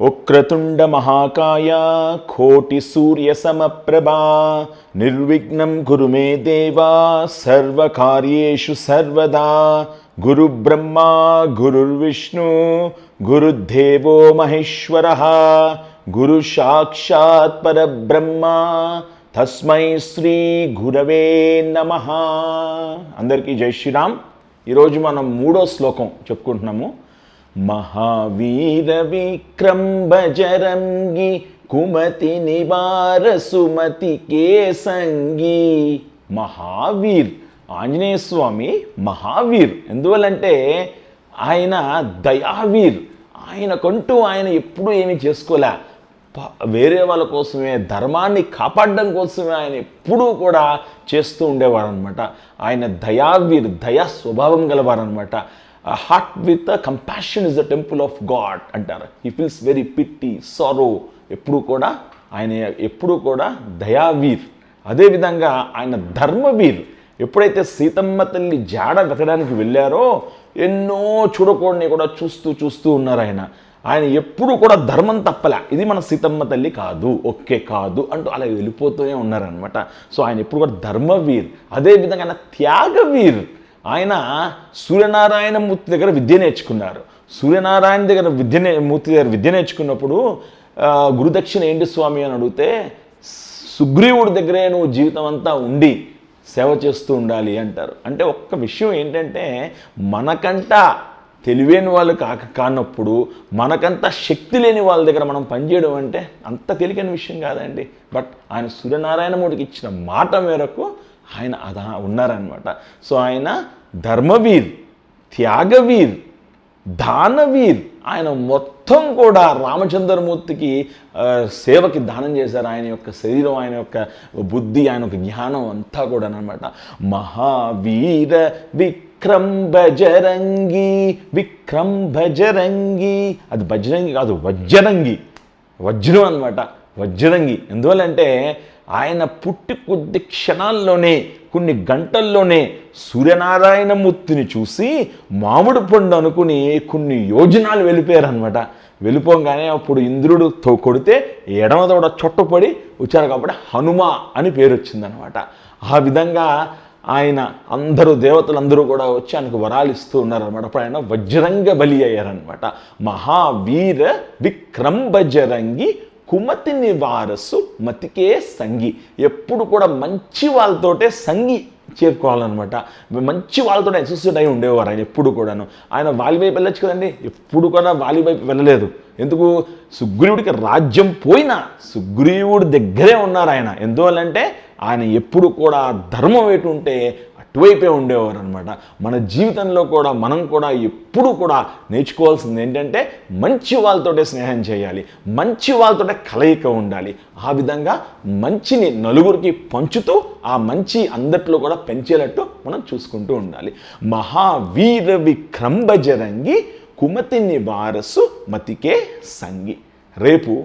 ఉక్రతుండ మహాకాయ కోటి సూర్య సమప్రభా నిర్విఘ్నం గురు మే దేవా సర్వకార్యేషు సర్వదా. గురు బ్రహ్మ గురుర్విష్ణు గురుదేవో మహేశ్వర గురు సాక్షాత్ పరబ్రహ్మ తస్మై శ్రీ గురవే నమ. అందరికీ జై శ్రీరామ్. ఈరోజు మనం మూడో శ్లోకం చెప్పుకుంటున్నాము. మహావీర విక్రం కుమతి నివార సుమతి కేసంగి. మహావీర్. ఆంజనేయ స్వామి మహావీర్. ఎందువల్లంటే ఆయన దయావీర్. ఆయనకంటూ ఆయన ఎప్పుడూ ఏమీ చేసుకోలే. వేరే వాళ్ళ కోసమే ధర్మాన్ని కాపాడడం కోసమే ఆయన ఎప్పుడూ కూడా చేస్తూ ఉండేవారు అనమాట ఆయన దయావీర్ దయా స్వభావం గలవారనమాట heart with compassion is the temple of God అంటారు. He feels very pity sorrow ఎప్పుడు కూడా ఆయన ఎప్పుడు కూడా దయావీర్. అదేవిధంగా ఆయన ధర్మవీర్. ఎప్పుడైతే సీతమ్మ తల్లి జాడ వెతడానికి వెళ్ళారో ఎన్నో చూడకూడని కూడా చూస్తూ చూస్తూ ఉన్నారు ఆయన. ఆయన ఎప్పుడు కూడా ధర్మం తప్పలే. ఇది మన సీతమ్మ తల్లి కాదు. ఓకే కాదు అంటూ అలా వెళ్ళిపోతూనే ఉన్నారనమాట సో ఆయన ఎప్పుడు కూడా ధర్మవీర్. అదేవిధంగా ఆయన త్యాగవీర్. ఆయన సూర్యనారాయణ మూర్తి దగ్గర విద్య నేర్చుకున్నారు. సూర్యనారాయణ దగ్గర విద్య మూర్తి దగ్గర విద్య నేర్చుకున్నప్పుడు గురుదక్షిణ ఏంటి స్వామి అని అడిగితే సుగ్రీవుడి దగ్గరే నువ్వు జీవితం అంతా ఉండి సేవ చేస్తూ ఉండాలి అంటారు. అంటే ఒక్క విషయం ఏంటంటే మనకంట తెలివైన వాళ్ళు కాక కానప్పుడు మనకంత శక్తి లేని వాళ్ళ దగ్గర మనం పనిచేయడం అంటే అంత తేలికైన విషయం కాదండి. బట్ ఆయన సూర్యనారాయణమూడికి ఇచ్చిన మాట మేరకు ఆయన అదా ఉన్నారనమాట సో ఆయన ధర్మవీర్ త్యాగవీర్ దానవీర్ ఆయన మొత్తం కూడా రామచంద్రమూర్తికి సేవకి దానం చేశారు. ఆయన యొక్క శరీరం ఆయన యొక్క బుద్ధి ఆయన యొక్క జ్ఞానం అంతా కూడా అనమాట మహావీర విక్రం భజరంగి విక్రం భజరంగి అది భజరంగి కాదు వజ్రంగి వజ్రం అనమాట వజ్రంగి. ఎందువల్లంటే ఆయన పుట్టి కొద్ది క్షణాల్లోనే కొన్ని గంటల్లోనే సూర్యనారాయణమూర్తిని చూసి మామిడి పండు అనుకుని కొన్ని యోజనాలు వెళ్ళిపోయారనమాట వెళ్ళిపోగానే అప్పుడు ఇంద్రుడు తో కొడితే ఎడమ తోడ చుట్టపడి వచ్చారు కాబట్టి హనుమ అని పేరు వచ్చిందనమాట ఆ విధంగా ఆయన అందరూ దేవతలందరూ కూడా వచ్చి ఆయనకు వరాలు ఇస్తూ ఉన్నారనమాట అప్పుడు ఆయన వజ్రంగ బలి అయ్యారనమాట మహావీర విక్రం కుమతిని కుమతి నివారసు మతికే సంగి. ఎప్పుడు కూడా మంచి వాళ్ళతోటే సంగి చేరుకోవాలన్నమాట. మంచి వాళ్ళతో అసోసియేట్ అయి ఉండేవారు ఆయన ఎప్పుడు కూడాను. ఆయన వాలి వైపు వెళ్ళొచ్చు కదండి. ఎప్పుడు కూడా వాలి వైపు వెళ్ళలేదు. ఎందుకు? సుగ్రీవుడికి రాజ్యం పోయినా సుగ్రీవుడి దగ్గరే ఉన్నారు ఆయన. ఎందువల్లంటే ఆయన ఎప్పుడు కూడా ధర్మం ఎటు ఉంటే అటువైపే ఉండేవారు అనమాట మన జీవితంలో కూడా మనం కూడా ఎప్పుడు కూడా నేర్చుకోవాల్సింది ఏంటంటే మంచి వాళ్ళతోటే స్నేహం చేయాలి. మంచి వాళ్ళతోటే కలయిక ఉండాలి. ఆ విధంగా మంచిని నలుగురికి పంచుతూ ఆ మంచి అందట్లో కూడా పెంచేటట్టు మనం చూసుకుంటూ ఉండాలి. మహావీర విక్రంభజరంగి కుమతిని వారసు మతికే సంగి. రేపు